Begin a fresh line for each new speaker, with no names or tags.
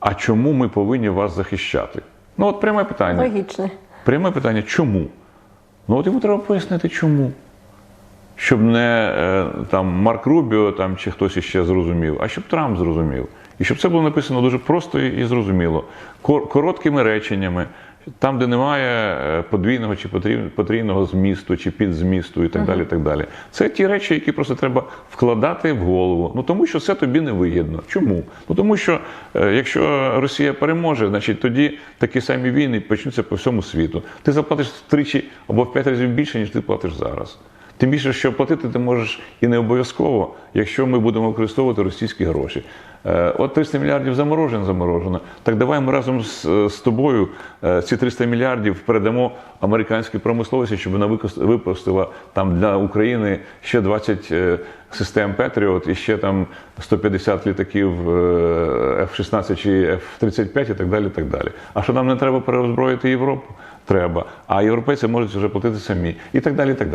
а чому ми повинні вас захищати? Ну, от пряме питання.
Логічне.
Пряме питання, чому? Ну от йому треба пояснити, чому. Щоб не е, там Марк Рубіо там, чи хтось іще зрозумів, а щоб Трамп зрозумів. І щоб це було написано дуже просто і зрозуміло, Кор- короткими реченнями, там, де немає е, подвійного чи потрійного змісту, чи підзмісту, і так далі. і так далі. Це ті речі, які просто треба вкладати в голову. Ну тому що це тобі не вигідно. Чому? Ну тому що е, якщо Росія переможе, значить тоді такі самі війни почнуться по всьому світу. Ти заплатиш втричі або в п'ять разів більше, ніж ти платиш зараз. Тим більше, що платити ти можеш і не обов'язково, якщо ми будемо використовувати російські гроші. Е, От 300 мільярдів заморожено, заморожено. Так давай ми разом з, з тобою е, ці 300 мільярдів передамо американській промисловості, щоб вона випустила там для України ще 20 е, систем Петріот і ще там 150 літаків е, F-16 чи F-35 і так далі. так далі. А що нам не треба переозброїти Європу? Треба. А європейці можуть вже платити самі. І так далі. І так далі.